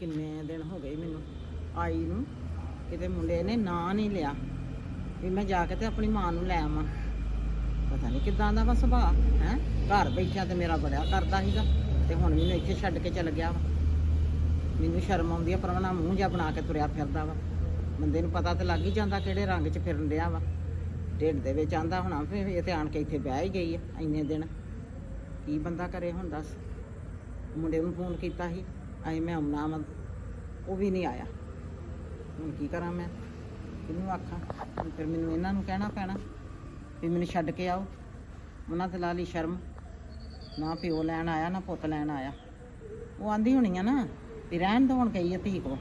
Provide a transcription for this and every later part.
ਕਿੰਨੇ ਦਿਨ ਹੋ ਗਏ ਮੈਨੂੰ ਆਈ ਨੂੰ। ਕਿਤੇ ਮੁੰਡੇ ਨੇ ਨਾਂ ਨਹੀਂ ਲਿਆ। ਵੀ ਮੈਂ ਜਾ ਕੇ ਤੇ ਆਪਣੀ ਮਾਂ ਨੂੰ ਲੈ ਆਵਾਂ। ਪਤਾ ਨਹੀਂ ਕਿਦਾਂ ਦਾ ਵਾ ਸੁਭਾਅ, ਹੈ? ਘਰ ਬੈਠਿਆ ਤੇ ਮੇਰਾ ਬੜਿਆ ਕਰਦਾ ਸੀਗਾ। ਤੇ ਹੁਣ ਮੈਨੂੰ ਇੱਥੇ ਛੱਡ ਕੇ ਚਲ ਗਿਆ ਵਾ। ਮੈਨੂੰ ਸ਼ਰਮ ਆਉਂਦੀ ਆ ਪਰਵਾਨਾ ਮੂੰਹ ਜਿਹਾ ਬਣਾ ਕੇ ਤੁਰਿਆ ਫਿਰਦਾ ਵਾ। ਬੰਦੇ ਨੂੰ ਪਤਾ ਤੇ ਲੱਗ ਹੀ ਜਾਂਦਾ ਕਿਹੜੇ ਰੰਗ 'ਚ ਫਿਰਨ ਰਿਹਾ ਵਾ। ਢਿੱਡ ਦੇ ਵਿੱਚ ਆਂਦਾ ਹੋਣਾ ਵੀ ਇਹ ਤੇ ਆਣ ਕੇ ਇੱਥੇ ਬਹਿ ਹੀ ਗਈ ਆ ਇੰਨੇ ਦਿਨ। ਕੀ ਬੰਦਾ ਕਰੇ ਹੁਣ ਦੱਸ? ਮੁੰਡੇ ਨੂੰ ਫੋਨ ਕੀਤਾ ਸੀ। ਆਏ ਮੈਂ ਆਉਣਾ ਵਾ, ਉਹ ਵੀ ਨਹੀਂ ਆਇਆ। ਹੁਣ ਕੀ ਕਰਾਂ ਮੈਂ? ਕਿਹਨੂੰ ਆਖਾਂ? ਹੁਣ ਫਿਰ ਮੈਨੂੰ ਇਹਨਾਂ ਨੂੰ ਕਹਿਣਾ ਪੈਣਾ, ਵੀ ਮੈਨੂੰ ਛੱਡ ਕੇ ਆਓ। ਉਹਨਾਂ ਤੇ ਲਾ ਲਈ ਸ਼ਰਮ। ਨਾ ਪਿਓ ਲੈਣ ਆਇਆ, ਨਾ ਪੁੱਤ ਲੈਣ ਆਇਆ। ਉਹ ਆਂਦੀ ਹੋਣੀ ਆ ਨਾ, ਵੀ ਰਹਿਣ ਦੋ ਹੁਣ ਗਈ ਆ ਧੀ ਕੋ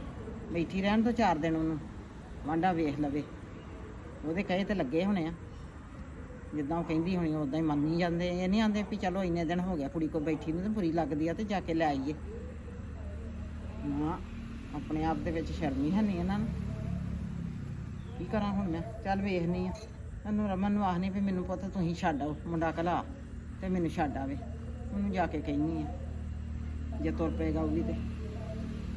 ਬੈਠੀ ਰਹਿਣ ਦੋ ਚਾਰ ਦਿਨ ਉਹਨੂੰ। ਵਾਂਡਾ ਵੇਖ ਲਵੇ। ਉਹਦੇ ਕਹੇ ਤੇ ਲੱਗੇ ਹੋਣੇ ਆ। ਜਿੱਦਾਂ ਉਹ ਕਹਿੰਦੀ ਹੋਣੀ ਉਦਾਂ ਹੀ ਮੰਨੀ ਜਾਂਦੇ। ਇਹ ਨਹੀਂ ਆਂਦੇ ਵੀ ਚਲੋ ਇੰਨੇ ਦਿਨ ਹੋ ਗਿਆ ਕੁੜੀ ਕੋ ਬੈਠੀ ਨੂੰ ਤੇ ਬੁਰੀ ਲੱਗਦੀ ਆ ਤੇ ਜਾ ਕੇ ਲੈ ਆਈਏ। ਨਾ, ਆਪਣੇ ਆਪ ਦੇ ਵਿੱਚ ਸ਼ਰਮੀ ਹੀ ਹੈ ਨਹੀਂ ਇਹਨਾਂ ਨੂੰ। ਕੀ ਕਰਾਂ ਹੁਣ ਮੈਂ? ਚੱਲ ਵੇਖਨੀ ਆ ਇਹਨੂੰ ਰਮਨ ਨੂੰ ਆਖਨੀ ਵੀ ਮੈਨੂੰ ਪੁੱਤ ਤੁਸੀਂ ਛੱਡ ਆਓ, ਮੁੰਡਾ ਕਲਾ ਤੇ ਮੈਨੂੰ ਛੱਡ ਆਵੇ। ਉਹਨੂੰ ਜਾ ਕੇ ਕਹਿਨੀ ਆ ਜੇ ਤੁਰ ਪਏਗਾ ਉਹ ਵੀ ਤੇ।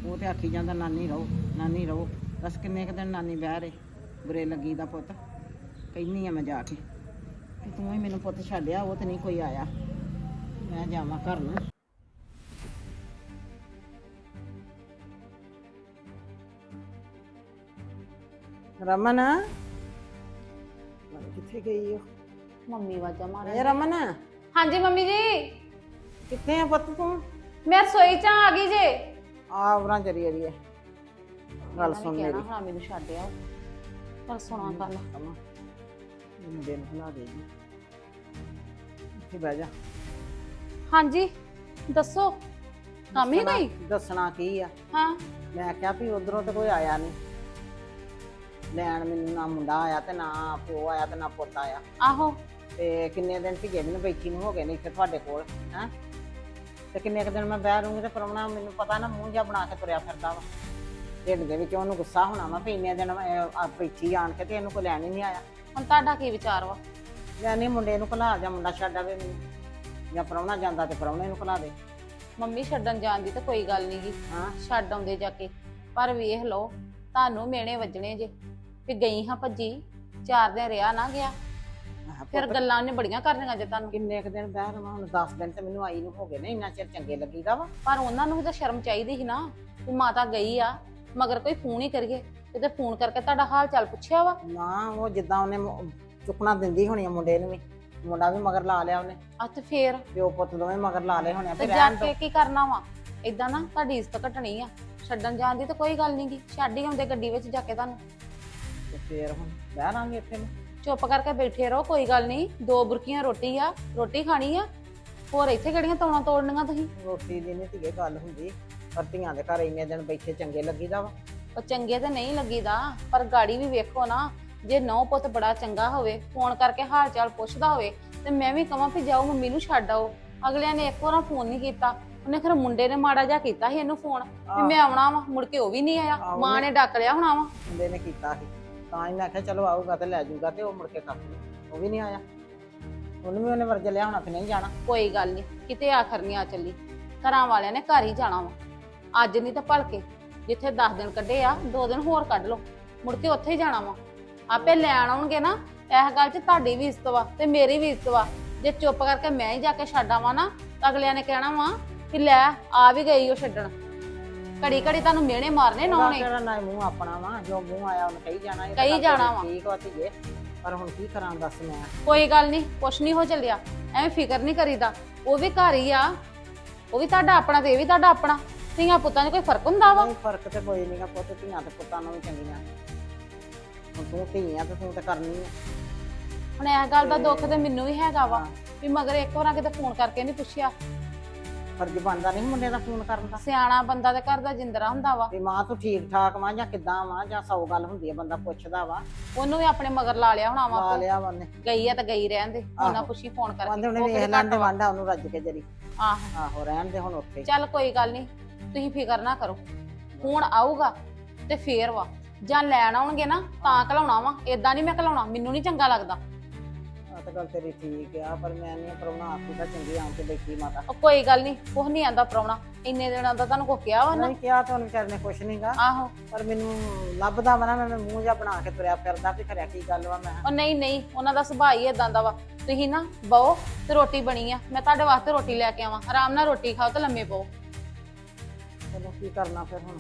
ਉਹ ਤੇ ਆਖੀ ਜਾਂਦਾ, ਨਾਨੀ ਰਹੋ ਨਾਨੀ ਰਹੋ। ਬਸ ਕਿੰਨੇ ਕੁ ਦਿਨ ਨਾਨੀ ਬਹਿ ਰਹੇ? ਬੁਰੇ ਲੱਗੀ ਦਾ ਪੁੱਤ। ਕਹਿਨੀ ਆ ਮੈਂ ਜਾ ਕੇ। ਕਿ ਤੂੰ ਹੀ ਮੈਨੂੰ ਪੁੱਤ ਛੱਡਿਆ, ਉਹ ਤੇ ਨਹੀਂ ਕੋਈ ਆਇਆ। ਮੈਂ ਜਾਵਾਂ ਘਰ ਨੂੰ। ਰਮਨ ਕਿੱਥੇ ਗਈ ਉਹ ਮੰਮੀ ਵਾਜਾ ਮਾਰ ਇਹ ਰਮਨ ਹਾਂਜੀ ਮੰਮੀ ਜੀ ਕਿੱਥੇ ਆ ਪੁੱਤ ਤੂੰ ਮੈਂ ਰਸੋਈ ਚ ਆ ਗਈ ਜੇ ਆ ਉਰਾਂ ਚਲੀ ਅੜੀਏ ਗੱਲ ਸੁਣ ਮੇਰੀ ਹਾਂ ਮੈਨੂੰ ਛੱਡਿਆ ਪਰ ਸੁਣਾ ਗੱਲ ਕਮਾ ਮੁੰਡੇ ਨੂੰ ਬੁਲਾ ਦੇ ਜੀ ਇੱਥੇ ਬਹਿ ਜਾ ਹਾਂਜੀ ਦੱਸੋ ਕੰਮ ਹੀ ਦੱਸਣਾ- ਨਹੀਂ ਦੱਸਣਾ ਕੀ ਆ ਹਾਂ ਮੈਂ ਕਿਹਾ ਵੀ ਉਧਰੋਂ ਤੇ ਕੋਈ ਆਇਆ ਨਹੀਂ ਲੈਣ ਮੈਨੂੰ ਨਾ ਮੁੰਡਾ ਆਇਆ ਤੇ ਨਾ ਪਿਓ ਆਇਆ ਤੇ ਨਾ ਪੁੱਤ ਆਇਆ। ਆਹੋ। ਤੇ ਕਿੰਨੇ ਦਿਨ ਧੀਏ ਮੈਨੂੰ ਬੈਠੀ ਨੂੰ ਹੋ ਗਏ ਨੇ ਇੱਥੇ ਤੁਹਾਡੇ ਕੋਲ ਹੈ? ਤੇ ਕਿੰਨੇ ਕੁ ਦਿਨ ਮੈਂ ਬਹਿ ਰਹੂੰਗੀ ਤੇ ਪਰਮਣਾ ਮੈਨੂੰ ਪਤਾ ਨਾ ਮੂੰਹ ਜਿਹਾ ਬਣਾ ਕੇ ਤੁਰਿਆ ਫਿਰਦਾ ਵਾ। ਢਿੱਡ ਦੇ ਵਿੱਚ ਉਹਨੂੰ ਗੁੱਸਾ ਹੋਣਾ ਵਾ ਵੀ ਇੰਨੇ ਦਿਨ ਬੈਠੀ ਆਣ ਕੇ ਤੇ ਇਹਨੂੰ ਕੋਈ ਲੈਣ ਹੀ ਨਹੀਂ ਆਇਆ। ਹੁਣ ਤੁਹਾਡਾ ਕੀ ਵਿਚਾਰ ਵਾ? ਜਾਂ ਨਹੀਂ ਮੁੰਡੇ ਨੂੰ ਘਲਾ ਜਾਂ ਮੁੰਡਾ ਛੱਡ ਆਵੇ ਮੈਨੂੰ। ਜਾਂ ਪ੍ਰਾਹੁਣਾ ਜਾਂਦਾ ਤੇ ਪ੍ਰਾਹੁਣੇ ਨੂੰ ਘਲਾ ਦੇ। ਮੰਮੀ ਛੱਡਣ ਜਾਣ ਦੀ ਤਾਂ ਕੋਈ ਗੱਲ ਨੀ ਗੀ। ਹਾਂ। ਛੱਡ ਆਉਂਦੇ ਜਾ ਕੇ। ਪਰ ਵੇਖ ਲਓ ਤੁਹਾਨੂੰ ਮੇਣੇ ਵੱਜਣੇ ਜੇ। ਵੀ ਗਈ ਹਾਂ ਭੱਜੀ ਚਾਰ ਦਿਨ ਰਿਆ ਨਾ ਗਿਆ। ਫਿਰ ਪੁੱਤ, ਗੱਲਾਂ ਉਹਨੇ ਬੜੀਆਂ ਕਰਨੀਆਂ ਜੇ ਤੁਹਾਨੂੰ। ਕਿੰਨੇ ਕੁ ਦਿਨ ਬਹਿ ਰਵਾਂ ਹੁਣ 10 ਦਿਨ ਤੇ ਮੈਨੂੰ ਆਈ ਨੂੰ ਹੋ ਗਏ ਨੇ ਇੰਨਾ ਚਿਰ ਚੰਗੇ ਲੱਗੀਦਾ ਵਾ। ਪਰ ਉਹਨਾਂ ਨੂੰ ਵੀ ਤਾਂ ਸ਼ਰਮ ਚਾਹੀਦੀ ਸੀ ਨਾ ਵੀ ਮਾਤਾ ਗਈ ਆ ਮਗਰ ਕੋਈ ਫੋਨ ਹੀ ਕਰੀਏ ਕਿਤੇ ਫੋਨ ਕਰਕੇ ਤੁਹਾਡਾ ਹਾਲ ਚਾਲ ਪੁੱਛਿਆ ਵਾ। ਨਾ ਉਹ ਜਿੱਦਾਂ ਉਹਨੇ ਮ- ਚੁੱਕਣਾ ਦਿੰਦੀ ਹੋਣੀ ਆ ਮੁੰਡੇ ਨੂੰ ਵੀ ਮੁੰਡਾ ਵੀ ਮਗਰ ਲਾ ਲਿਆ ਉਹਨੇ। ਆ ਤੇ ਫੇਰ? ਪਿਓ ਪੁੱਤ ਦੋਵੇਂ ਮਗਰ ਲਾ ਲਏ ਹੋਣੇ ਆ ਤੇ ਵੀ ਜਾ ਰਹਿਣ ਦੋ। ਕੇ ਕੀ ਕਰਨਾ ਵਾ? ਇਦਾਂ ਨਾ ਤੁਹਾਡੀ ਇੱਜ਼ਤ ਘਟਣੀ ਆ। ਛੱਡਣ ਜਾਣ ਦੀ ਤਾਂ ਕੋਈ ਗੱਲ ਨੀ ਗੀ। ਛੱਡ ਹੀ ਆਉਂਦੇ ਗੱਡੀ ਵਿੱਚ ਜਾ ਕੇ ਤੁਹਾਨੂੰ। ਫੇਰ ਹੁਣ ਬਹਿ ਰਾਂਗੇ ਇੱਥੇ ਨੂੰ ਚੁੱਪ ਕਰਕੇ ਬੈਠੇ ਰਹੋ ਕੋਈ ਗੱਲ ਨਹੀਂ। ਦੋ ਬੁਰਕੀਆਂ ਰੋਟੀ ਆ ਰੋਟੀ ਖਾਣੀ ਆ। ਹੋਰ ਇੱਥੇ ਕਿਹੜੀਆਂ ਤੌਣਾ ਤੋੜਨੀਆਂ ਤੁਸੀਂ? ਰੋਟੀ ਦੀ ਨਹੀਂ ਧੀਏ ਗੱਲ ਹੁੰਦੀ। ਪਰ ਧੀਆਂ ਦੇ ਘਰ ਇੰਨੇ ਦਿਨ ਬੈਠੇ ਚੰਗੇ ਲੱਗੀਦਾ ਵਾ। ਉਹ ਚੰਗੇ ਤੇ ਨਹੀਂ ਲੱਗੀਦਾ ਪਰ ਗਾੜੀ ਵੀ ਵੇਖੋ ਨਾ ਜੇ ਨੌ ਪੁੱਤ ਬੜਾ ਚੰਗਾ ਹੋਵੇ ਫੋਨ ਕਰਕੇ ਹਾਲ ਚਾਲ ਪੁੱਛਦਾ ਹੋਵੇ ਤੇ ਮੈਂ ਵੀ ਕਹਾਂ ਵੀ ਜਾਓ ਮੰਮੀ ਨੂੰ ਛੱਡ ਆਓ। ਅਗਲਿਆਂ ਨੇ ਇੱਕ ਵਾਰ ਫੋਨ ਨਹੀਂ ਕੀਤਾ। ਉਹਨੇ ਖਰ ਮੁੰਡੇ ਨੇ ਮਾੜਾ ਜਿਹਾ ਕੀਤਾ ਸੀ ਇਹਨੂੰ ਫੋਨ ਵੀ ਮੈਂ ਆਉਣਾ ਵਾ ਮੁੜ ਕੇ ਉਹ ਵੀ ਨਹੀਂ ਆਇਆ। ਮਾਂ ਨੇ ਡੱਕ ਲਿਆ ਹੋਣਾ ਵਾ। ਮੁੰਡੇ ਨੇ ਕੀਤਾ ਸੀ। ਤਾਂ ਹੀ ਮੈਂ ਕਿਹਾ ਚਲੋ ਆਊਗਾ ਤੇ ਲੈ ਜਾਊਗਾ ਤੇ ਉਹ ਮੁੜ ਕੇ ਕੱਟ ਲਊ। ਉਹ ਵੀ ਨਹੀਂ ਆਇਆ। ਉਹਨੂੰ ਵੀ ਉਹਨੇ ਵਰਜ ਲਿਆ ਹੋਣਾ ਕਿ ਨਹੀਂ ਜਾਣਾ। ਕੋਈ ਗੱਲ ਨਹੀਂ, ਕਿਤੇ ਆਖਰ ਨਹੀਂ ਆ ਚੱਲੀ। ਘਰਾਂ ਵਾਲਿਆਂ ਨੇ ਘਰ ਹੀ ਜਾਣਾ ਵਾ। ਅੱਜ ਨਹੀਂ ਤਾਂ ਭਲਕੇ, ਜਿੱਥੇ 10 ਦਿਨ ਕੱਢੇ ਆ 2 ਦਿਨ ਹੋਰ ਕੱਢ ਲਓ। ਮੁੜ ਕੇ ਉੱਥੇ ਹੀ ਜਾਣਾ ਵਾ। ਆਪੇ ਲੈਣ ਆਉਣਗੇ ਨਾ, ਇਹ ਗੱਲ 'ਚ ਤੁਹਾਡੀ ਵੀ ਇੱਜ਼ਤ ਵਾ ਤੇ ਮੇਰੀ ਵੀ ਇੱਜ਼ਤ ਵਾ। ਜੇ ਚੁੱਪ ਕਰਕੇ ਮੈਂ ਹੀ ਜਾ ਕੇ ਛੱਡ ਆਵਾਂ ਨਾ, ਤਾਂ ਅਗਲਿਆਂ ਨੇ ਕਹਿਣਾ ਵਾ ਕਿ ਲੈ, ਆ ਵੀ ਗਈ ਉਹ ਛੱਡਣ। ਘੜੀ ਘੜੀ ਤੁਹਾਨੂੰ ਮਿਹਣੇ ਮਾਰਨੇ ਉਹਦਾ ਨਾਉਣੇ ਕਿਹੜਾ ਨਾ ਮੂੰਹ ਆਪਣਾ ਵਾ ਜੋ ਮੂੰਹ ਆਇਆ ਉਹਨੇ ਕਹੀ ਜਾਣਾ ਇਹ ਤਾਂ ਕਹੀ ਜਾਣਾ ਵਾ। ਠੀਕ ਵਾ ਧੀਏ ਪਰ ਹੁਣ ਕੀ ਕਰਾਂ ਦੱਸ ਮੈਂ। ਕੋਈ ਗੱਲ ਨਹੀਂ ਕੁਛ ਨਹੀਂ ਹੋ ਚੱਲਿਆ ਐਵੇਂ ਫਿਕਰ ਨਹੀਂ ਕਰੀਦਾ। ਉਹ ਵੀ ਘਰ ਹੀ ਆ ਉਹ ਵੀ ਤੁਹਾਡਾ ਆਪਣਾ ਤੇ ਇਹ ਵੀ ਤੁਹਾਡਾ ਆਪਣਾ। ਧੀਆਂ ਪੁੱਤਾਂ 'ਚ ਕੋਈ ਫ਼ਰਕ ਹੁੰਦਾ ਵਾ? ਨਹੀਂ ਫ਼ਰਕ ਤੇ ਕੋਈ ਨਹੀਂਗਾ ਪੁੱਤ ਧੀਆਂ ਤੇ ਪੁੱਤਾਂ ਨੂੰ ਵੀ ਚੰਗੀਆਂ। ਹੁਣ ਤੂੰ ਧੀ ਆ ਤੇ ਤੂੰ ਤੇ ਕਰਨੀ ਆ। ਹੁਣ ਇਹ ਗੱਲ ਦਾ ਦੁੱਖ ਤੇ ਮੈਨੂੰ ਵੀ ਹੈਗਾ ਵਾ ਵੀ ਮਗਰ ਇੱਕ ਵਾਰਾਂ ਕਿਤੇ ਫੋਨ ਕਰਕੇ ਨਹੀਂ ਪੁੱਛਿਆ। ਫਰਜ਼ ਬਣਦਾ ਨਹੀਂ ਮੁੰਡੇ ਦਾ ਫੋਨ ਕਰਨ ਦਾ। ਸਿਆਣਾ ਬੰਦਾ ਤੇ ਘਰ ਦਾ ਜਿੰਦਰਾ ਹੁੰਦਾ ਵਾ। ਵੀ ਮਾਂ ਤੂੰ ਠੀਕ ਠਾਕ ਵਾਂ ਜਾਂ ਕਿੱਦਾਂ ਵਾਂ ਜਾਂ ਸੌ ਗੱਲ ਹੁੰਦੀ ਆ ਬੰਦਾ ਪੁੱਛਦਾ ਵਾ। ਉਹਨੂੰ ਵੀ ਆਪਣੇ ਮਗਰ ਲਾ ਲਿਆ ਹੋਣਾ ਲਾ ਵਾ ਲਿਆ ਵਾ ਉਹਨੇ। ਗਈ ਆ ਤਾਂ ਗਈ ਰਹਿਣ ਦੇ ਉਹਨਾਂ। ਪੁੱਛੀ ਫੋਨ ਕਰਕੇ ਉਹਨੇ ਉਹ ਵੇਖ ਕਿਹੜੇ ਲੈਂਦੇ ਘੱਟ ਵਾ। ਵਾਂਡਾ ਉਹਨੂੰ ਰੱਜ ਕੇ ਜਰੀ। ਆਹੋ। ਆਹੋ ਰਹਿਣ ਦੇ ਹੁਣ ਉੱਥੇ। ਚੱਲ ਕੋਈ ਗੱਲ ਨਹੀਂ ਤੁਸੀਂ ਫਿਕਰ ਨਾ ਕਰੋ। ਫੋਨ ਆਊਗਾ ਤੇ ਫੇਰ ਵਾ। ਜਾਂ ਲੈਣ ਆਉਣਗੇ ਨਾ ਤਾਂ ਘਲਾਉਣਾ ਵਾ ਏਦਾਂ ਨਹੀਂ ਮੈਂ ਘਲਾਉਣਾ ਮੈਨੂੰ ਨਹੀਂ ਚੰਗਾ ਲੱਗਦਾ। ਤਾਂ ਗੱਲ ਤੇਰੀ ਠੀਕ ਆ ਪਰ ਮੈਂ ਨਹੀਂ ਪਰਉਣਾ ਆਪੀ ਤਾਂ ਚੰਗੀ ਆਂ ਕੇ ਬੈਠੀ ਮਾਤਾ। ਉਹ ਕੋਈ ਗੱਲ ਨਹੀਂ ਕੁਛ ਨਹੀਂ ਆਂਦਾ ਪ੍ਰਾਹੁਣਾ। ਇੰਨੇ ਦਿਨਾਂ ਦਾ ਤੁਹਾਨੂੰ ਕੋ ਕਿਹਾ ਵਾ ਨਾ? ਨਹੀਂ ਕਿਹਾ ਤਾਂ ਉਹਨੇ ਵਿਚਾਰੇ ਨੇ ਕੁਛ ਨਹੀਂਗਾ ਆਹੋ। ਪਰ ਮੈਨੂੰ ਲੱਭਦਾ ਵਾ ਨਾ ਮੈਂ ਮੂੰਹ ਜਿਹਾ ਬਣਾ ਕੇ ਤੁਰਿਆ ਫਿਰਦਾ ਵੀ ਖਰਿਆ ਕੀ ਗੱਲ ਵਾ ਮੈਂ। ਉਹ ਨਹੀਂ ਨਹੀਂ ਉਹਨਾਂ ਦਾ ਸੁਭਾਅ ਹੀ ਇਦਾਂ ਦਾ ਵਾ। ਤੁਸੀਂ ਨਾ ਬਹੋ ਤੇ ਰੋਟੀ ਬਣੀ ਆ। ਮੈਂ ਤੁਹਾਡੇ ਵਾਸਤੇ ਰੋਟੀ ਲੈ ਕੇ ਆਵਾਂ। ਆਰਾਮ ਨਾਲ ਰੋਟੀ ਖਾਓ ਤੇ ਲੰਮੇ ਪਓ ਚਲੋ ਕੀ ਕਰਨਾ ਫਿਰ ਹੁਣ?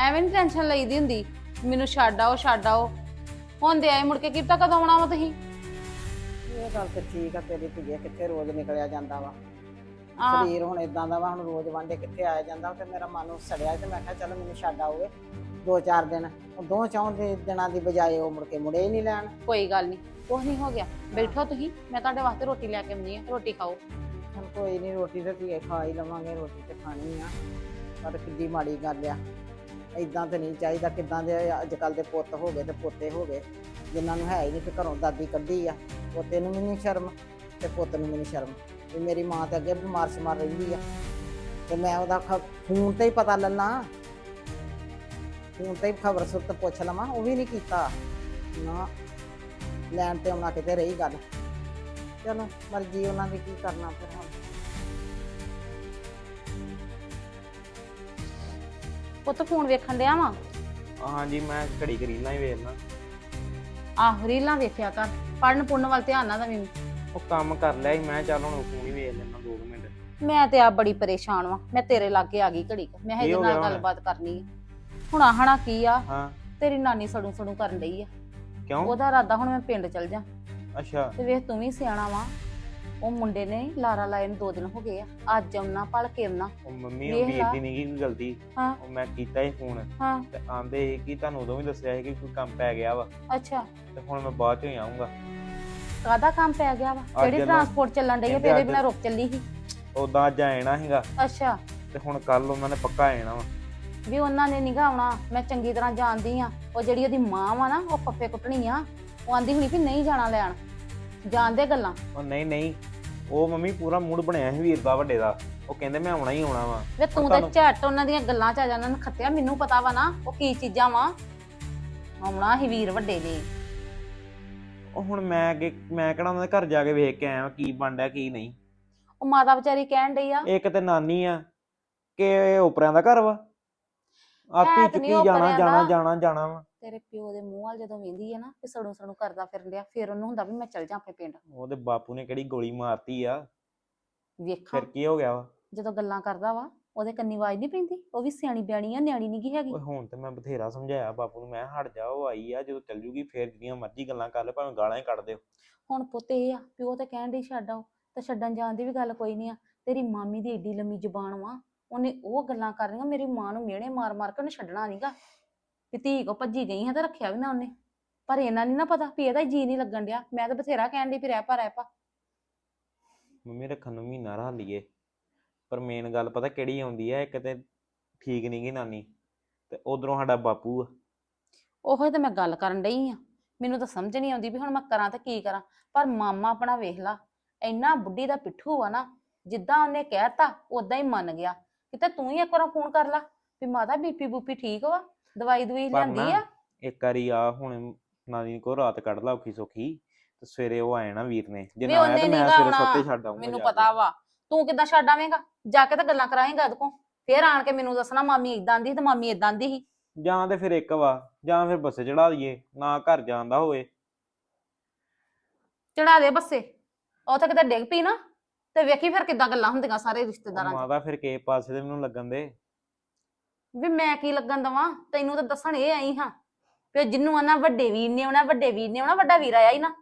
ਐਵੇਂ ਨਹੀਂ ਟੈਨਸ਼ਨ ਲਈਦੀ ਹੁੰਦੀ। ਮੈਨੂੰ ਛੱਡ ਆਓ ਛੱਡ ਆਓ। ਹੁੰਦੇ ਆਏ ਮੁੜ ਕੇ ਕਿਤਾ ਕਦੋਂ ਆਉਣਾ ਵਾ ਤੁਸੀਂ? ਇਹ ਗੱਲ ਤੇ ਠੀਕ ਆ ਤੇਰੀ ਧੀਏ ਕਿੱਥੇ ਰੋਜ਼ ਨਿਕਲਿਆ ਜਾਂਦਾ ਵਾ? ਆ। ਸਰੀਰ ਹੁਣ ਇਦਾਂ ਦਾ ਵਾ ਹੁਣ ਰੋਜ਼ ਵਾਂਡੇ ਕਿੱਥੇ ਆਇਆ ਜਾਂਦਾ ਤੇ ਮੇਰਾ ਮਨ ਨੂੰ ਸੜਿਆ ਤੇ ਮੈਂ ਕਿਹਾ ਚਲੋ ਮੈਨੂੰ ਛੱਡ ਆਓਗੇ ਦੋ ਚਾਰ ਦਿਨ। ਉਹ ਦੋ ਚੌਂ ਦੇ ਦਿਨਾਂ ਦੀ ਬਜਾਏ ਉਹ ਮੁੜ ਕੇ ਮੁੜੇ ਹੀ ਨਹੀਂ ਲੈਣ। ਕੋਈ ਗੱਲ ਨਹੀਂ ਕੁਛ ਨਹੀਂ ਹੋ ਗਿਆ। ਬੈਠੋ ਤੁਸੀਂ ਮੈਂ ਤੁਹਾਡੇ ਵਾਸਤੇ ਰੋਟੀ ਲੈ ਕੇ ਆਉਂਦੀ ਆ ਰੋਟੀ ਖਾਓ। ਹੁਣ ਕੋਈ ਨਹੀਂ ਰੋਟੀ ਤੇ ਧੀਏ ਖਾ ਹੀ ਲਵਾਂਗੇ ਰੋਟੀ ਤੇ ਖਾਣੀ ਆ। ਪਰ ਕਿੱਡੀ ਮਾੜੀ ਗੱਲ ਆ। ਇਦਾਂ ਤੇ ਨਹੀਂ ਚਾਹੀਦਾ ਕਿਦਾਂ ਦੇ ਅੱਜ ਕੱਲ ਦੇ ਪੁੱਤ ਹੋ ਗਏ ਤੇ ਪੋਤੇ ਹੋ ਗਏ। ਜਿਨ੍ਹਾਂ ਨੂੰ ਹੈ ਹੀ ਨਹੀਂ ਕਿ ਘਰੋਂ ਦਾਦੀ ਕੱਢੀ ਆ। ਪੋਤੇ ਨੂੰ ਵੀ ਨਹੀਂ ਸ਼ਰਮ ਤੇ ਪੁੱਤ ਨੂੰ ਵੀ ਨਹੀਂ ਸ਼ਰਮ। ਵੀ ਮੇਰੀ ਮਾਂ ਤੇ ਅੱਗੇ ਬਿਮਾਰ ਸ਼ਮਾਰ ਰਹਿੰਦੀ ਆ। ਤੇ ਮੈਂ ਉਹਦਾ ਖ- ਫੋਨ ਤੇ ਹੀ ਪਤਾ ਲੱਲਾ। ਫੋਨ ਤੇ ਹੀ ਖਬਰ ਸੁਰਤ ਪੁੱਛ ਲਵਾਂ ਉਹ ਵੀ ਨਹੀਂ ਕੀਤਾ। ਨਾ ਲੈਣ ਤੇ ਆਉਣਾ ਕਿਤੇ ਰਹੀ ਗੱਲ। ਚਲੋ ਮਰਜ਼ੀ ਉਹਨਾਂ ਦੀ ਕੀ ਕਰਨਾ ਫਿਰ ਹੁਣ। ਪੁੱਤ ਫੋਨ ਵੇਖਣ ਡਿਆ ਵਾਂ? ਹਾਂਜੀ ਮੈਂ ਘੜੀ ਰੀਲਾਂ ਹੀ ਵੇਖਣਾ ਆਹ ਰੀਲਾਂ ਵੇਖਿਆ ਕਰ। ਪੜਨ ਪੁੰਨ ਵੱਲ ਧਿਆਨ ਨਾ ਦਵੀਂ। ਉਹ ਕੰਮ ਕਰ ਲਿਆ ਸੀ ਮੈਂ ਕਿਹਾ ਚੱਲ ਹੁਣ ਫੋਨ ਹੀ ਵੇਖ ਲੈਣਾ 2 ਮਿੰਟ। ਮੈਂ ਤੇ ਆ ਬੜੀ ਪਰੇਸ਼ਾਨ ਵਾਂ ਮੈਂ ਤੇਰੇ ਲਾਗੇ ਆ ਗਈ ਘੜੀ ਕੁ। ਮੈਂ ਕੀ ਇਹਦੇ ਹੋ ਨਾਲ ਗਿਆ ਹੁਣ? ਗੱਲਬਾਤ ਕਰਨੀ ਆ। ਹੁਣ ਆਹਣਾ ਕੀ ਆ? ਹਾਂ। ਤੇਰੀ ਨਾਨੀ ਸੜੂ ਸੜੂ ਕਰਨ ਡਈ ਆ। ਕਿਉਂ? ਉਹਦਾ ਇਰਾਦਾ ਹੁਣ ਮੈਂ ਪਿੰਡ ਚਲ ਜਾ। ਅੱਛਾ। ਤੇ ਵੇਖ ਤੂੰ ਵੀ ਸਿਆਣਾ ਵਾਂ। ਉਹ ਮੁੰਡੇ ਨੇ ਲਾਰਾ ਲਾਏ ਨੂੰ ਦੋ ਦਿਨ ਹੋ ਗਏ ਆ। ਅੱਜ ਆਉਣਾ ਭਲ ਕੇ ਆਉਣਾ। ਉਹ ਮੰਮੀ ਵੇਖ ਉਹ ਵੀਰ ਲਾ। ਦੀ ਨਹੀਂ ਕੋਈ ਗਲਤੀ। ਹਾਂ। ਉਹ ਮੈਂ ਕੀਤਾ ਹੀ ਫੋਨ। ਹਾਂ। ਤੇ ਆਂਦੇ ਸੀ ਕਿ ਤੁਹਾਨੂੰ ਉਦੋਂ ਵੀ ਦੱਸਿਆ ਸੀ ਕਿ ਕੋਈ ਕੰਮ ਪੈ ਗਿਆ ਵਾ। ਅੱਛਾ। ਤੇ ਹੁਣ ਮੈਂ ਬਾਅਦ ਚ ਹੀ ਆਉਂਗਾ ਕਾਦਾ ਕੰਮ ਪੈ ਗਿਆ ਵਾ? ਕਿਹੜੀ ਨਾ- ਟਰਾਂਸਪੋਰਟ ਚੱਲਣ ਡਈ ਆ? ਕਹਿੰਦੇ ਤੇਰੇ ਅੱਜ- ਬਿਨਾ ਰੁਕ ਚੱਲੀ ਸੀ। ਉਦਾਂ ਅੱਜ ਆਣਾ ਸੀਗਾ। ਅੱਛਾ। ਤੇ ਹੁਣ ਕੱਲ ਉਹਨਾਂ ਨੇ ਪੱਕਾ ਆਣਾ ਵਾ। ਵੀ ਉਹਨਾਂ ਨੇ ਨਿਗਾ ਆਉਣਾ। ਮੈਂ ਚੰਗੀ ਤਰ੍ਹਾਂ ਜਾਣਦੀ ਆ। ਉਹ ਜਿਹੜੀ ਉਹਦੀ ਮਾਂ ਵਾ ਨਾ ਉਹ ਪੱਪੇ ਕੁੱਟਣੀ ਆ। ਉਹ ਆਂਦੀ ਹੁਣੀ ਵੀ ਨਹੀਂ ਜਾਣਾ ਲੈਣ। ਜਾਣਦੇ ਗੱਲਾਂ? ਉਹ ਨਹੀਂ ਨਹੀਂ। ਉਹ ਮੰਮੀ ਪੂਰਾ ਮੂਡ ਬਣਿਆ ਸੀ ਵੀਰ ਦਾ ਵੱਡੇ ਦਾ। ਉਹ ਕਹਿੰਦੇ ਮੈਂ ਆਉਣਾ ਹੀ ਆਉਣਾ ਵਾ। ਵੇ ਤੂੰ ਤਾਂ ਤੁਹਾਨੂੰ- ਝੱਟ ਉਹਨਾਂ ਦੀਆਂ ਗੱਲਾਂ ਚ ਆ ਜਾਣਾ ਨੂੰ ਖੱਤਿਆ ਮੈਨੂੰ ਪਤਾ ਵਾ ਨਾ ਉਹ ਕੀ ਚੀਜ਼ਾਂ ਵਾ। ਆਉਣਾ ਹੀ ਵੀਰ ਵੱਡੇ ਨੇ ਉਹ ਹੁਣ ਮੈਂ ਅੱਗੇ ਮੈਂ ਕਿਹੜਾ ਉਹਨਾਂ ਦੇ ਘਰ ਜਾ ਕੇ ਵੇਖ ਕੇ ਆਇਆ ਵਾਂ ਕੀ ਬਣਦਾ ਕੀ ਨਹੀਂ। ਉਹ ਮਾਤਾ ਵਿਚਾਰੀ ਕਹਿਣ ਡਈ ਆ। ਇੱਕ ਤੇ ਨਾਨੀ ਆ ਕਿ ਇਹ ਉਪਰਿਆਂ ਦਾ ਘਰ ਵਾ? ਹੈ ਆਪੀ ਤੇ ਚੁੱਕੀ ਜਾਣਾ ਜਾਣਾ। ਜਾਣਾ ਜਾਣਾ ਵਾ। ਤੇਰੇ ਪਿਓ ਦੇ ਮੂੰਹ ਵੱਲ ਜਦੋਂ ਵੇਂਦੀ ਆ ਨਾ ਵੀ ਸੜੂ ਸੜੂ ਕਰਦਾ ਫਿਰਨ ਡਿਆ ਫਿਰ ਉਹਨੂੰ ਹੁੰਦਾ ਵੀ ਮੈਂ ਚੱਲ ਜਾ ਆਪਣੇ ਪਿੰਡ। ਉਹਦੇ ਬਾਪੂ ਨੇ ਕਿਹੜੀ ਗੋਲੀ ਮਾਰਤੀ ਆ? ਵੇਖਾਂ। ਫਿਰ ਕੀ ਹੋ ਗਿਆ ਵਾ? ਜਦੋਂ ਗੱਲਾਂ ਕਰਦਾ ਵਾ ਉਹਦੇ ਕੰਨੀ ਆਵਾਜ਼ ਨਹੀਂ ਪੈਂਦੀ? ਉਹ ਵੀ ਸਿਆਣੀ ਬਿਆਣੀ ਆ ਨਿਆਣੀ ਨਹੀਂ ਗੀ ਹੈਗੀ। ਓਏ ਹੁਣ ਤੇ ਮੈਂ ਬਥੇਰਾ ਸਮਝਾਇਆ ਬਾਪੂ ਨੂੰ ਮੈਂ ਹਟ ਜਾ ਉਹ ਆਈ ਆ ਜਦੋਂ ਚੱਲ ਜੂਗੀ ਫੇਰ ਜਿਹੜੀਆਂ ਮਰਜ਼ੀ ਗੱਲਾਂ ਕਰ ਲੈ ਭਾਵੇਂ ਗਾਲਾਂ ਹੀ ਕੱਢ ਦਿਓ। ਹੁਣ ਪੁੱਤ ਇਹ ਆ ਪਿਓ ਤੇ ਕਹਿਣ ਡਈ ਛੱਡ ਆਓ ਤੇ ਛੱਡਣ ਜਾਣ ਦੀ ਵੀ ਗੱਲ ਕੋਈ ਨਹੀਂ ਆ। ਤੇਰੀ ਮਾਮੀ ਦੀ ਏਡੀ ਲੰਮੀ ਜ਼ੁਬਾਨ ਵਾ ਉਹਨੇ ਉਹ ਗੱਲਾਂ ਕਰਨੀਆਂ ਮੇਰੀ ਮਾਂ ਨੂੰ ਮਿਹਣੇ ਮਾਰ ਮਾਰ ਕੇ ਉਹਨੇ ਛੱਡਣਾ ਨਹੀਂਗਾ ਕਿ ਧੀ ਕੋ ਭੱਜੀ ਗਈ ਹੈ ਤੇ ਰੱਖਿਆ ਵੀ ਨਾ ਉਹਨੇ। ਪਰ ਇਹਨਾਂ ਨਹੀਂ ਨਾ ਪਤਾ ਵੀ ਇਹਦਾ ਜੀ ਨਹੀਂ ਲੱਗਣ ਡਿਆ। ਮੈਂ ਤਾਂ ਬਥੇਰਾ ਕਹਿਣ ਡਈ ਵੀ ਰਹਿ ਪਾ ਰਹਿ ਪਾ। ਮੰਮੀ ਰੱਖਣ ਨੂੰ ਮਹੀਨਾ ਰਹਾ ਲਈਏ। ਪਰ ਮੇਨ ਗੱਲ ਪਤਾ ਕਿਹੜੀ ਆਉਂਦੀ ਆ ਇੱਕ ਤੇ ਠੀਕ ਨਹੀਂ ਗੀ ਨਾਨੀ ਤੇ ਉਧਰੋਂ ਸਾਡਾ ਬਾਪੂ ਆ। ਉਹੋ ਤਾਂ ਮੈਂ ਗੱਲ ਕਰਨ ਡਈ ਆ। ਮੈਨੂੰ ਤਾਂ ਸਮਝ ਨਹੀਂ ਆਉਂਦੀ ਵੀ ਹੁਣ ਮੈਂ ਕਰਾਂ ਤੇ ਕੀ ਕਰਾਂ। ਪਰ ਮਾਮਾ ਆਪਣਾ ਵੇਖ ਲਾ ਇੰਨਾ ਬੁੱਢੀ ਦਾ ਪਿੱਠੂ ਆ ਨਾ ਜਿੱਦਾਂ ਉਹਨੇ ਕਹਿਤਾ ਉਦਾਂ ਹੀ ਮੰਨ ਗਿਆ। ਕਿਤੇ ਤੂੰ ਹੀ ਇੱਕ ਵਾਰ ਫੋਨ ਕਰ ਲਾ ਵੀ ਮਾਤਾ ਬੀਪੀ ਬੂਪੀ ਠੀਕ ਵਾ? ਦਵਾਈ ਦਵਾਈ ਪਰ ਨਾ, ਆ? ਇੱਕ ਵਾਰੀ ਆ ਹੁਣ ਨਾਨੀ ਕੋ ਰਾਤ ਕੱਢ ਲਾ ਔਖੀ ਸੌਖੀ ਤੇ ਸਵੇਰੇ ਉਹ ਆਏ ਨਾ ਵੀਰ ਨੇ ਜੇ ਵੀ ਨਾ ਆਇਆ ਉਹਨੇ ਤੇ ਮੈਂ ਸਵੇਰੇ ਆਉਣਾ। ਸੋਤੇ ਛੱਡ ਆਉਂਗਾ ਮੈਨੂੰ ਪਤਾ ਵਾ ਤੂੰ ਕਿੱਦਾਂ ਛੱਡ ਆਵੇਂਗਾ? ਜਾ ਕੇ ਤਾਂ ਗੱਲਾਂ ਕਰਾਏਂਗਾ ਉਹਦੇ ਕੋਲ ਫੇਰ ਆਣ ਕੇ ਮੈਨੂੰ ਦੱਸਣਾ ਮਾਮੀ ਇਦਾਂ ਦੀ ਤੇ ਮਾਮੀ ਇਦਾਂ ਦੀ ਸੀ। ਜਾਂ ਤੇ ਫਿਰ ਇੱਕ ਵਾ ਜਾਂ ਫਿਰ ਬੱਸੇ ਚੜਾ ਦਈਏ ਨਾ ਘਰ ਜਾਂਦਾ ਹੋਵੇ। ਚੜਾ ਦੇ ਬੱਸੇ। ਉੱਥੇ ਕਿਤੇ ਡਿੱਗ ਪਈ ਨਾ ਤੇ ਵੇਖੀ ਫਿਰ ਕਿੱਦਾਂ ਗੱਲਾਂ ਹੁੰਦੀਆਂ ਸਾਰੇ ਰਿਸ਼ਤੇਦਾਰਾਂ 'ਚ। ਮਾਤਾ ਫਿਰ ਕੇ ਪਾਸੇ ਦੇ ਮੈਨੂੰ ਲੱਗਣ ਦੇ। ਵੀ ਮੈਂ ਕੀ ਲੱਗਣ ਦਵਾਂ? ਤੈਨੂੰ ਤਾਂ ਦੱਸਣ ਇਹ ਆਈ ਹਾਂ ਵੀ ਜਿੰਨੂੰ ਆਣਾ ਵੱਡੇ ਵੀਰ ਨੇ ਆਉਣਾ ਵੱਡੇ ਵੀਰ ਨੇ ਆਉਣਾ ਵੱਡਾ ਵੀਰ ਆਇਆ ਹੀ ਨਾ।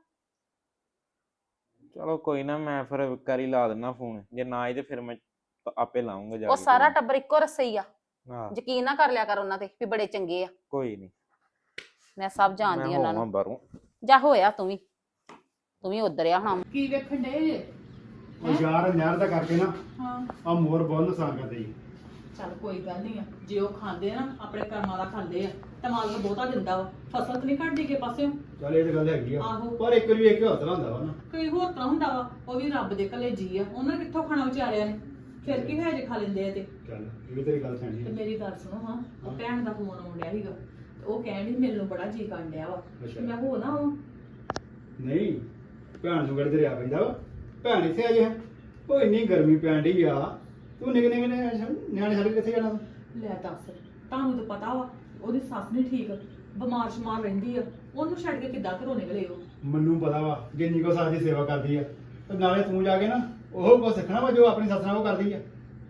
ਚਲੋ ਕੋਈ ਨਾ ਮੈਂ ਫਿਰ ਕਰੀ ਲਾ ਦਿੰਦਾ ਫੋਨ। ਜੇ ਨਾ ਆਈ ਤੇ ਫਿਰ ਮੈਂ ਆਪੇ ਲਾਉਂਗਾ ਜਾ ਉਹ ਕੇ ਸਾਰਾ ਟੱਬਰ ਇੱਕੋ ਰਸੇ ਹੀ ਆ। ਹਾਂ। ਯਕੀਨ ਨਾ ਕਰ ਲਿਆ ਕਰ ਉਹਨਾਂ ਤੇ ਵੀ ਬੜੇ ਚੰਗੇ ਆ। ਕੋਈ ਨਹੀਂ ਮੈਂ ਸਭ ਜਾਣਦੀ ਮੈਂ ਆ ਉਹਨਾਂ ਹੋਵਾਂ ਨੂੰ। ਬਾਹਰੋਂ। ਜਾ ਹੋਇਆ ਤੂੰ ਵੀ। ਤੂੰ ਵੀ ਉਧਰ ਆ ਹਾਂ। ਕੀ ਵੇਖਣ ਦੇ ਉਹ ਯਾਰ ਨਹਿਰ ਦਾ ਕਰਕੇ ਨਾ ਹਾਂ। ਆ ਮੋਰ ਬਹੁਤ ਨੁਕਸਾਨ ਕਰਦੇ ਜੀ ਚੱਲ ਕੋਈ ਗੱਲ ਨਹੀਂ ਆ। ਜੇ ਉਹ ਖਾਂਦੇ ਆ ਨਾ ਆਪਣੇ ਕਰਮਾਂ ਦਾ ਖਾਂਦੇ ਆ ਤਾਂ ਮਾਲਕ ਬਹੁਤਾ ਦਿੰਦਾ ਵਾ। ਫਸਲ ਤਾਂ ਨਹੀਂ ਘਟਦੀ ਕੇ ਪਾਸਿਓਂ। ਚੱਲ ਇਹ ਤਾਂ ਗੱਲ ਹੈਗੀ ਆ। ਆਹੋ। ਪਰ ਇੱਕ ਵਾਰੀ ਇੱਕ ਹੱਥ ਹੁੰਦਾ ਵਾ ਨਾ? ਕੋਈ ਹੋਰ ਤਰ੍ਹਾਂ ਹੁੰਦਾ ਵਾ। ਉਹ ਵੀ ਰੱਬ ਦੇ ਘਲੇ ਜੀ ਆ। ਉਹਨਾਂ ਨੇ ਕਿੱਥੋਂ ਖਾਣਾ ਵਿਚਾਰਿਆਂ ਨੇ? ਫਿਰ ਕੀ ਹੋਇਆ ਜੇ ਖਾ ਲੈਂਦੇ ਆ ਤੇ? ਚੱਲ ਇਹ ਵੀ ਤੇਰੀ ਗੱਲ ਸਹੀ ਤੇ ਹੈ ਮੇਰੀ ਗੱਲ ਸੁਣੋ ਹਾਂ। ਉਹ ਭੈਣ ਦਾ ਫੋਨ ਆਉਣ ਡਿਆ ਸੀਗਾ। ਤੇ ਉਹ ਕਹਿਣ ਡਈ ਮੈਨੂੰ ਬੜਾ ਜੀ ਕਰਨ ਡਿਆ ਵਾ। ਅੱਛਾ। ਤੇ ਮੈਂ ਹੋ ਨਾ ਉਹ। ਨਹੀਂ ਭੈਣ ਨੂੰ ਗੜਦੇ ਰਿਆ ਪੈਂਦਾ ਵਾ। ਭੈਣ ਇੱਥੇ ਆ ਜੇ। ਉਹ ਇੰਨੀ ਗਰਮੀ ਪੈਣ ਡਈ ਆ। ਤੂੰ ਨਿਕ ਨਿਕ ਛੱਡ- ਨਿਆਣੇ ਛੱਡ ਕੇ ਕਿੱਥੇ ਜਾਣਾ? ਲੈ ਦੱਸ ਤੁਹਾਨੂੰ ਤਾਂ ਪਤਾ ਵਾ ਉਹਦੀ ਸੱਸ ਨਹੀਂ ਠੀਕ ਬਿਮਾਰ ਸ਼ਮਾਰ ਰਹਿੰਦੀ ਆ ਉਹਨੂੰ ਛੱਡ ਕੇ ਕਿੱਦਾਂ ਘਰੋਂ ਨਿਕਲੇ ਹੋ ਮੈਨੂੰ ਪਤਾ ਵਾ ਜਿੰਨੀ ਕੋ ਸਾਡੀ ਸੇਵਾ ਕਰਦੀ ਆ ਤੇ ਨਾਲੇ ਤੂੰ ਜਾ ਕੇ ਨਾ ਉਹ ਕੋ ਸਿੱਖਣਾ ਵਾ ਜੋ ਆਪਣੀ ਸੱਸ ਨਾਲ ਉਹ ਕਰਦੀ ਆ।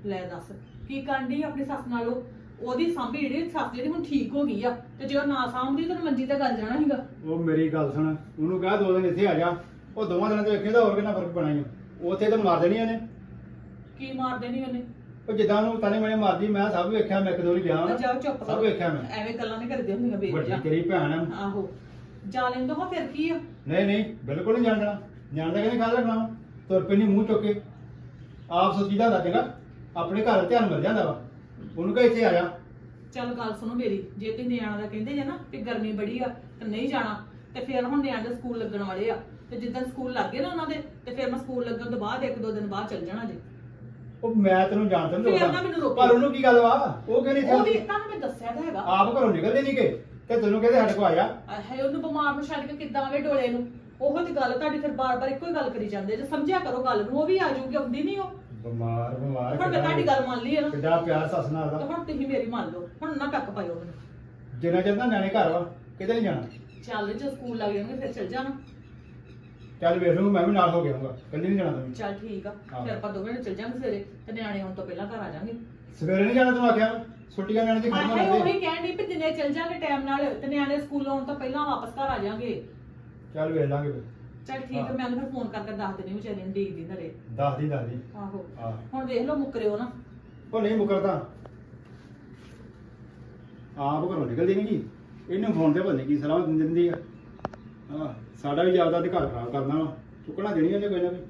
ਲੈ ਦੱਸ ਕੀ ਕਰਨੀ ਆਪਣੀ ਸੱਸ ਨਾਲੋਂ ਉਹਦੀ ਸਾਂਭੀ ਜਿਹੜੀ ਸੱਸ ਜਿਹੜੀ ਹੁਣ ਠੀਕ ਹੋ ਗਈ ਆ ਤੇ ਜੇ ਉਹ ਨਾ ਸਾਂਭਦੀ ਤਾਂ ਮੰਜੀ ਤੇ ਗੱਲ ਜਾਣਾ ਸੀਗਾ। ਉਹ ਮੇਰੀ ਗੱਲ ਸੁਣ ਉਹਨੂੰ ਕਹਿ ਦੋ ਦਿਨ ਇੱਥੇ ਆ ਜਾ ਉਹ ਦੋਵਾਂ ਦਿਨਾਂ ਤੇ ਵੇਖੇ ਤਾਂ ਹੋਰ ਕਿੰਨਾ ਫ਼ਰਕ ਪੈਣਾ ਈ ਉੱਥੇ ਤਾਂ ਮਾਰ ਦੇਣੀ ਉਹਨੇ ਕੀ ਮਾਰ ਦੇਣੀ ਉਹਨੇ? ਉਹ ਜਿੱਦਾਂ ਉਹਨੂੰ ਤਾਨੇ ਮਣੇ ਮਾਰਦੀ ਮੈਂ ਸਭ ਵੇਖਿਆ ਮੈਂ ਇੱਕ ਦੋ ਵਾਰੀ ਗਿਆ ਵਾਂ। ਜਾਓ ਚੁੱਪ ਸਭ ਕਰੋ। ਵੇਖਿਆ ਮੈਂ। ਐਵੇਂ ਗੱਲਾਂ ਨਹੀਂ ਕਰਦੇ ਹੁੰਦੀਆਂ ਬੇਵਜਾ ਵੱਡੀ ਤੇਰੀ ਭੈਣ ਆ। ਆਹੋ। ਜਾ ਲੈਂਦੋ ਹਾਂ ਫਿਰ ਕੀ ਆ? ਨਹੀਂ ਨਹੀਂ ਬਿਲਕੁਲ ਨਹੀਂ ਜਾਣਦਾ ਜਾਣਦਾ ਕਹਿੰਦੇ ਖਾ ਰੱਖਣਾ ਵਾ? ਤੁਰ ਪੈਣੀ ਮੂੰਹ ਚੁੱਕ ਕੇ। ਆਪ ਸੋਚੀਦਾ ਹੁੰਦਾ ਚੰਗਾ ਆਪਣੇ ਘਰ ਧਿਆਨ ਮਿਲ ਜਾਂਦਾ ਵਾ। ਉਹਨੂੰ ਕਹ ਇੱਥੇ ਆ ਜਾ। ਚੱਲ ਗੱਲ ਸੁਣੋ ਮੇਰੀ ਜੇ ਤੇ ਨਿਆਣਾ ਦਾ ਕਹਿੰਦੇ ਜੇ ਨਾ ਕਿ ਗਰਮੀ ਬੜੀ ਆ ਤੇ ਨਹੀਂ ਜਾਣਾ ਤੇ ਫਿਰ ਹੁਣ ਨਿਆਣੇ ਦੇ ਸਕੂਲ ਲੱਗਣ ਵਾਲੇ ਆ। ਤੇ ਜਿੱਦਾਂ ਸਕੂਲ ਲੱਗ ਗਏ ਨਾ ਉਹਨਾਂ ਦੇ ਤੇ ਫਿਰ ਮੈਂ ਸਕੂਲ ਲੱਗਣ ਤੋਂ ਬਾਅਦ ਇੱਕ ਦੋ ਦਿਨ ਬਾਅਦ ਚੱਲ ਜਾਣਾ ਜੇ। ਉਹ ਮੈਂ ਤੈਨੂੰ ਜਾਣਦਾ ਨਹੀਂ ਫਿਰ ਨਾ ਮੈਨੂੰ ਰੋਕੀ। ਪਰ ਉਹਨੂੰ ਕੀ ਗੱਲ ਵਾ? ਉਹ ਕਹਿੰਦੀ ਉਹ ਵੀ ਤੁਹਾਨੂੰ ਮੈਂ ਦੱਸਿਆ ਤਾਂ ਹੈਗਾ। ਆਪ ਘਰੋਂ ਨਿਕਲਦੇ ਨਹੀਂ ਕਿ ਤੇ ਤੈਨੂੰ ਕਹਿੰਦੇ ਸਾਡੇ ਕੋ ਆ ਜਾ ਹੈ ਉਹਨੂੰ ਬਿਮਾਰ ਨੂੰ ਛੱਡ ਕੇ ਕਿੱਦਾਂ ਆਵੇ ਡੋਲੇ ਨੂੰ? ਉਹੋ ਤੇ ਗੱਲ ਤੁਹਾਡੀ ਫਿਰ ਬਾਰ-ਬਾਰ ਇੱਕੋ ਹੀ ਗੱਲ ਕਰੀ ਜਾਂਦੇ ਜੇ ਸਮਝਿਆ ਕਰੋ ਗੱਲ ਨੂੰ ਉਹ ਵੀ ਆ ਜਾਊਗੀ ਆਉਂਦੀ ਨਹੀਂ ਉਹ। ਬਿਮਾਰ ਬਿਮਾਰ ਹੁਣ ਮੈਂ ਤੁਹਾਡੀ ਗੱਲ ਮੰਨ ਲਈ ਹੈ ਨਾ। ਕਿੱਡਾ ਪਿਆਰ ਸੱਸ ਨਾਲ ਤੇ ਦਾ ਹੁਣ ਤੁਸੀਂ ਮੇਰੀ ਮੰਨ ਲਓ ਹੁਣ ਨਾ ਟੱਕ ਪਾਇਓ ਮੈਨੂੰ। ਜਿੰਨਾ ਚਿਰ ਨਾ ਨਿਆਣੇ ਘਰ ਵਾ ਕਿਤੇ ਨਹੀਂ ਜਾਣਾ। ਚੱਲ ਜੇ ਸਕੂਲ ਲੱਗ ਜਾਣਗੇ ਫਿਰ ਚੱਲ ਜਾਣਾ। ਚੱਲ ਵੇਖ ਲੂੰਗਾ ਮੈਂ ਵੀ ਨਾਲ ਹੋ ਗਿਆ ਹੂੰਗਾ ਕੱਲੀ ਨਹੀਂ ਜਾਣਾ ਤੂੰ ਚੱਲ ਠੀਕ ਆ ਹਾਂ। ਫਿਰ ਆਪਾਂ ਦੋਵੇਂ ਚੱਲ ਜਾਾਂਗੇ ਸਵੇਰੇ ਤੇ ਨਿਆਣੇ ਆਉਣ ਤੋਂ ਪਹਿਲਾਂ ਘਰ ਆ ਜਾਾਂਗੇ। ਸਵੇਰੇ ਨਹੀਂ ਜਾਣਾ ਤੂੰ ਆਖਿਆ? ਛੁੱਟੀਆਂ ਨਿਆਣੇ ਦੀ ਖਤਮ ਕਿਹਾ ਹੋ ਉਹੀ ਕਹਿਣ ਦੀ ਵੀ ਦਿਨੇ ਚੱਲ ਜਾਾਂਗੇ ਟਾਈਮ ਨਾਲ ਤੇ ਨਿਆਣੇ ਸਕੂਲ ਆਉਣ ਤੋਂ ਪਹਿਲਾਂ ਵਾਪਸ ਘਰ ਆ ਜਾਾਂਗੇ। ਚੱਲ ਵੇਖ ਲਾਂਗੇ ਫਿਰ। ਚੱਲ ਠੀਕ ਆ ਹਾਂ। ਮੈਂ ਉਹਨੂੰ ਫਿਰ ਫੋਨ ਕਰਕੇ ਦੱਸ ਦੇਣੀ ਵਿਚਾਰੀ ਨੂੰ ਡੀਕਦੀ ਘਰੇ ਦੱਸ ਦੀ ਦੱਸ ਦੀ ਆਹੋ। ਹਾਂ। ਹੁਣ ਵੇਖ ਲਓ ਮੁੱਕਰਿਓ ਨਾ। ਉਹ ਨਹੀਂ ਮੁਕਰਦਾ। ਆਪ ਘਰੋਂ ਨਿਕਲਦੀ ਨਹੀਂ ਜੀ ਇਹਨੂੰ ਫੋਨ ਤੇ ਪਤਾ ਨਹੀਂ ਕੀ ਸਲਾਹ ਦਿੰਦੀ ਦਿੰਦੀ ਆ। ਹਾਂ ਸਾਡਾ ਵੀ ਆਪਦਾ ਅਧਿਕਾਰ ਖਰਾਬ ਕਰਨਾ ਵਾ। ਚੁੱਕਣਾ ਦੇਣੀ ਉਹਨੇ ਕੋਈ ਨਾ ਕੋਈ।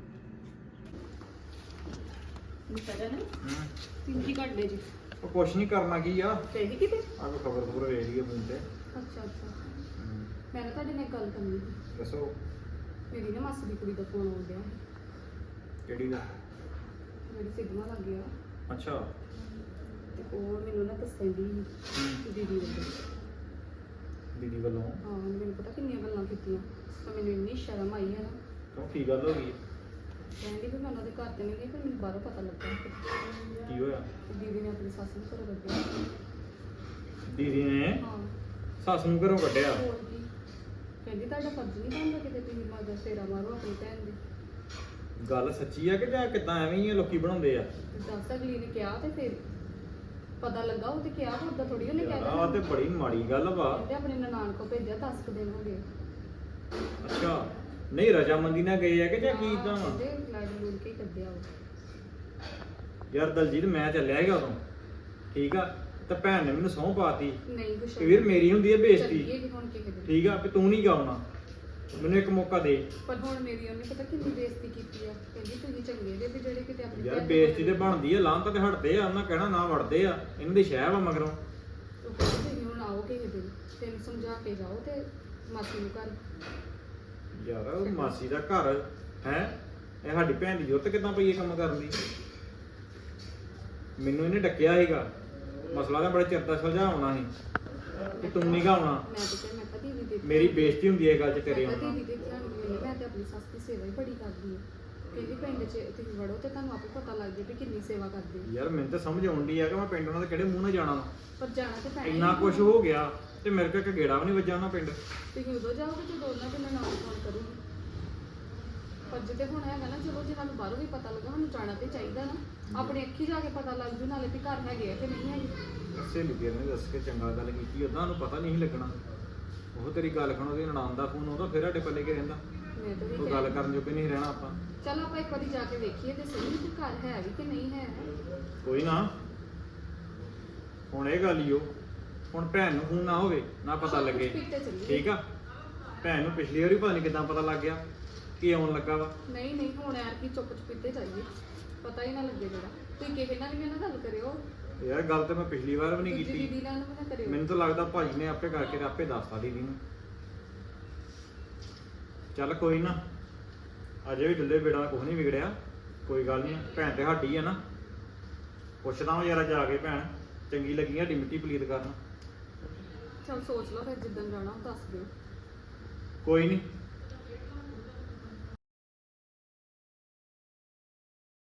ਤਿੰਨ ਘੰਟੇ ਜੀ। ਉਹ ਕੁਛ ਨਹੀਂ ਕਰਨਾ ਕੀ ਆ? ਤੇ ਹੀ ਕਿਤੇ? ਆ ਕੋ ਖਬਰ ਖਬਰ ਵੇਖ ਲਈਏ ਫੋਨ ਤੇ। ਅੱਛਾ ਅੱਛਾ। ਮੈਂ ਨਾ ਤੁਹਾਡੇ ਨਾਲ ਗੱਲ ਕਰਨੀ ਸੀ। ਦੱਸੋ। ਮੇਰੀ ਨਾ ਮਾਸੀ ਦੀ ਕੁੜੀ ਦਾ ਫੋਨ ਆਉਣ ਡਿਆ ਕਿਹੜੀ ਦਾ? ਮੇਰੀ ਸਿਗਮਾ ਲੱਗ ਗਿਆ। ਅੱਛਾ। ਤੇ ਉਹ ਮੈਨੂੰ ਨਾ ਦੱਸਦੀ ਕਿ ਦੀਦੀ ਵੱਲੋਂ। ਦੀਦੀ ਵੱਲੋਂ। ਹਾਂ ਮੈਨੂੰ ਪਤਾ ਕਿੰਨੀਆਂ ਗੱਲਾਂ ਕੀਤੀਆਂ। ਤਾਂ ਮੈਨੂੰ ਇੰਨੀ ਸ਼ਰਮ ਆਈ ਹੈ ਨਾ। ਕਿਉਂ? ਕੀ ਗੱਲ ਹੋ ਗਈ? ਕਹਿੰਦੀ ਵੀ ਮੈਂ ਉਹਨਾਂ ਦੇ ਘਰ ਤੇ ਨਹੀਂ ਗਈ ਪਰ ਮੈਨੂੰ ਬਾਹਰੋਂ ਪਤਾ ਲੱਗਾ। ਕੀ ਹੋਇਆ? ਦੀਦੀ ਨੇ ਆਪਣੀ ਸੱਸ ਨੂੰ ਘਰੋਂ ਕੱਢਿਆ। ਦੀਦੀ ਨੇ ਹਾਂ। ਸੱਸ ਨੂੰ ਘਰੋਂ ਕੱਢਿਆ? ਹੋਰ ਕੀ? ਕਹਿੰਦੀ ਤੁਹਾਡਾ ਫਰਜ਼ ਨਹੀਂ ਬਣਦਾ ਕਿਤੇ ਤੁਸੀਂ ਮਾਦਾ ਫੇਰਾ ਮਾਰੋ ਆਪਣੀ ਭੈਣ ਦੇ। ਗੱਲ ਸੱਚੀ ਆ ਕਿ ਜਾਂ ਕਿਦਾਂ ਐਵੇਂ ਹੀ ਆ ਲੋਕੀ ਬਣਾਉਂਦੇ ਆ? ਦੱਸ ਅਗਲੀ ਨੇ ਕਿਹਾ ਤੇ ਫਿਰ ਪਤਾ ਲੱਗਾ ਉਹ ਤੇ ਕਿਹਾ ਉਹਦਾ ਥੋੜੀ ਉਹਨੇ ਕਹਿ ਆ ਤੇ ਬੜੀ ਮਾੜੀ ਗੱਲ ਵਾ। ਕਹਿੰਦੇ ਆਪਣੇ ਨਨਾਣ ਕੋ ਭੇਜਿਆ 10 ਕੁ ਦਿਨ ਹੋ ਗਏ ਅੱਛਾ ਨਹੀਂ ਰਜਾਮੰਦੀ ਨਾਲ ਗਏ ਆ ਕਿ ਜਾਂ ਕੀ ਤਾਂ ਕਹਿੰਦੇ ਲੜ ਲੁੜ ਕੇ ਕੱਢਿਆ ਉਹ। ਯਾਰ ਦਲਜੀਤ ਮੈਂ ਚੱਲਿਆ ਹੈਗਾ ਉਦੋਂ। ਠੀਕ ਆ ਤੇ ਭੈਣ ਨੇ ਮੈਨੂੰ ਸਹੁੰ ਪਾਤੀ। ਨਹੀਂ ਕੁਛ ਕਿ ਵੀਰ ਮੇਰੀ ਹੁੰਦੀ ਹੈ ਬੇਇੱਜ਼ਤੀ। ਚੱਲੀਏ ਕਿ ਹੁਣ ਕੀ ਕਰੀਏ ਠੀਕ ਆ ਵੀ ਤੂੰ ਨਹੀਂ ਗਾਉਣਾ ਮੈਨੂੰ ਇੱਕ ਮੌਕਾ ਦੇ। ਪਰ ਹੁਣ ਮੇਰੀ ਉਹਨੇ ਪਤਾ ਕਿੰਨੀ ਬੇਇੱਜ਼ਤੀ ਕੀਤੀ ਆ। ਕਹਿੰਦੀ ਤੁਸੀਂ ਚੰਗੇ ਜੇ ਵੀ ਜਿਹੜੇ ਕਿਤੇ ਆਪਣੀ ਯਾਰ ਭੈਣ ਬੇਇੱਜ਼ਤੀ ਤੇ ਬਣਦੀ ਆ ਲਾਂਤ ਤੇ ਹਟਦੇ ਆ ਉਹਨਾਂ ਕਹਿਣਾ ਨਾ ਵੜਦੇ ਆ। ਇਹਨਾਂ ਦੀ ਸ਼ਹਿ ਵਾ ਮਗਰੋਂ। ਉਹ ਕਹਿੰਦੀ ਤੁਸੀਂ ਹੁਣ ਆਓ ਕਿਸੇ ਦਿਨ ਤੇ ਇਹਨੂੰ ਸਮਝਾ ਕੇ ਜਾਓ ਤੇ ਮਾਸੀ ਨੂੰ ਘਰ। ਯਾਰ ਉਹ ਮਾਸੀ ਦਾ ਘਰ ਹੈ। ਇਹ ਸਾਡੀ ਭੈਣ ਦੀ ਜੁੱਤ ਕਿਦਾਂ ਪਈ ਇਹ ਕੰਮ ਕਰਨ ਦੀ? ਮੈਨੂੰ ਇਹਨੇ ਡੱਕਿਆ ਸੀਗਾ। ਮਸਲਾ ਤਾਂ ਬੜੇ ਚਿਰ ਦਾ ਸੁਲਝਾਉਣਾ ਸੀ। ਕਿ ਤੂੰ ਨਹੀਂ ਗਾਉਣਾ। ਮੈਂ ਤੇ ਕਿਹਾ ਮੈਂ ਮੇਰੀ ਬੇਇੱਜ਼ਤੀ ਹੁੰਦੀ ਹੈ ਇਹ ਗੱਲ 'ਚ ਤੇਰੇ ਮੈਂ ਕਦੀ ਆਉਣਾ ਵੀ ਦੇਖਿਆ ਨਹੀਂ ਮੈਂ ਤੇ ਆਪਣੀ ਸੱਸ ਦੀ ਸੇਵਾ ਹੀ ਬੜੀ ਕਰਦੀ ਹਾਂ। ਕਹਿੰਦੀ ਪਿੰਡ 'ਚ ਤੁਸੀਂ ਵੜੋ ਤੇ ਤੁਹਾਨੂੰ ਆਪੇ ਪਤਾ ਲੱਗ ਜੇ ਵੀ ਕਿੰਨੀ ਸੇਵਾ ਕਰਦੇ। ਯਾਰ ਮੈਨੂੰ ਤਾਂ ਸਮਝ ਆਉਂਦੀ ਆ ਕਿ ਮੈਂ ਪਿੰਡ ਉਹਨਾਂ ਦੇ ਕਿਹੜੇ ਮੂੰਹ ਨਾਲ ਜਾਣਾ ਵਾ। ਪਰ ਜਾਣਾ ਤੇ ਪੈਣਾ ਹੀ ਇੰਨਾ। ਕੁਝ ਹੋ ਗਿਆ ਤੇ ਮੇਰੇ ਕੋਲ ਇੱਕ ਗੇੜਾ ਵੀ ਨਹੀਂ ਵੱਜਾ ਉਹਨਾਂ ਪਿੰਡ। ਤੁਸੀਂ ਉਦੋਂ ਜਾਓਗੇ ਜਦੋਂ ਉਹਨਾਂ ਦੇ ਨਾਲ ਫੋਨ ਕਰੂਗੀ। ਪਰ ਜਿੱਤੇ ਹੁਣ ਹੈਗਾ ਨਾ ਚਲੋ ਜੇ ਸਾਨੂੰ ਬਾਹਰੋਂ ਵੀ ਪਤਾ ਲੱਗਾ ਸਾਨੂੰ ਜਾਣਾ ਤੇ ਚਾਹੀਦਾ ਨਾ। ਆਪਣੇ ਅੱਖੀ ਜਾ ਕੇ ਪਤਾ ਲੱਗ ਜੂ ਨਾਲੇ ਵੀ ਘਰ ਹੈਗੇ ਆ ਕਿ ਨਹੀਂ ਹੈਗੇ। ਸਹੇਲੀ ਤੇਰੇ ਨੇ ਦੱਸ ਕੇ ਚੰਗਾ ਗੱਲ ਕੀਤੀ ਉਦਾਂ ਨੂੰ ਪਤਾ ਨਹੀਂ ਸੀ ਲੱਗਣਾ। ਉਹ ਤੇਰੀ ਗੱਲ ਖਣ ਉਹਦੀ ਨਨਾਣ ਦਾ ਫੋਨ ਉਹਦਾ ਫਿਰ ਸਾਡੇ ਪੱਲੇ ਕੇ ਰਹਿੰਦਾ? ਮੈਂ ਤਾਂ ਵੀ ਉਹ ਗੱਲ ਕਰਨ ਜੋਗੇ ਨਹੀਂ ਰਹਿਣਾ ਆਪਾਂ। ਚਲ ਆਪਾਂ ਇੱਕ ਵਾਰੀ ਜਾ ਕੇ ਵੇਖੀਏ ਤੇ ਸਹੀ ਕਿ ਘਰ ਹੈ ਵੀ ਕਿ ਨਹੀਂ ਹੈ। ਕੋਈ ਨਾ। ਹੁਣ ਇਹ ਗੱਲ ਹੀ ਉਹ। ਹੁਣ ਭੈਣ ਨੂੰ ਫੋਨ ਨਾ ਹੋਵੇ ਨਾ ਪਤਾ ਲੱਗੇ। ਪਿੱਟੇ ਚੱਲੀਏ। ਠੀਕ ਆ? ਭੈਣ ਨੂੰ ਪਿਛਲੀ ਵਾਰੀ ਪਤਾ ਨਹੀਂ ਕਿਦਾਂ ਪਤਾ ਲੱਗ ਗਿਆ ਕੀ ਆਉਣ ਲੱਗਾ ਵਾ। ਨਹੀਂ ਨਹੀਂ ਹੁਣ ਯਾਰ ਕੀ ਚੁੱਪ ਚੁਪੀਤੇ ਚਾਹੀਏ ਪਤਾ ਹੀ ਨਾ ਲੱਗੇ ਜਿਹੜਾ। ਤੁਸੀਂ ਕਿਸੇ ਨਾਲ ਵੀ ਨਾਲ ਗੱਲ ਕਰਿਓ। ਯਾਰ ਗੱਲ ਤੇ ਮੈਂ ਪਿਛਲੀ ਵਾਰ ਵੀ ਨਹੀਂ ਦੂਜੀ ਕੀਤੀ। ਦੀਦੀ ਨਾਲ ਵੀ ਨਾ ਕਰਿਓ। ਮੈਨੂੰ ਤਾਂ ਲੱਗਦਾ ਭਾਜੀ ਨੇ ਆਪੇ ਕਰਕੇ ਤੇ ਆਪੇ ਦੱਸਤਾ ਦੀਦੀ ਨੂੰ। ਚੱਲ ਕੋਈ ਨਾ ਅਜੇ ਵੀ ਢਿੱਲੇ ਬੇੜਾ ਕੁਝ ਨਹੀਂ ਵਿਗੜਿਆ। ਕੋਈ ਗੱਲ ਨਹੀਂ ਭੈਣ ਤੇ ਸਾਡੀ ਆ ਨਾ। ਪੁੱਛਦਾ ਹਾਂ ਯਾਰਾ ਜਾ ਕੇ ਭੈਣ ਚੰਗੀ ਲੱਗੀ ਸਾਡੀ ਮਿੱਟੀ ਪਲੀਤ ਕਰਨ। ਚਲ ਸੋਚ ਲਓ ਫਿਰ ਜਿੱਦਣ ਜਾਣਾ ਉਹ ਦੱਸ ਦਿਓ। ਕੋਈ ਨਹੀਂ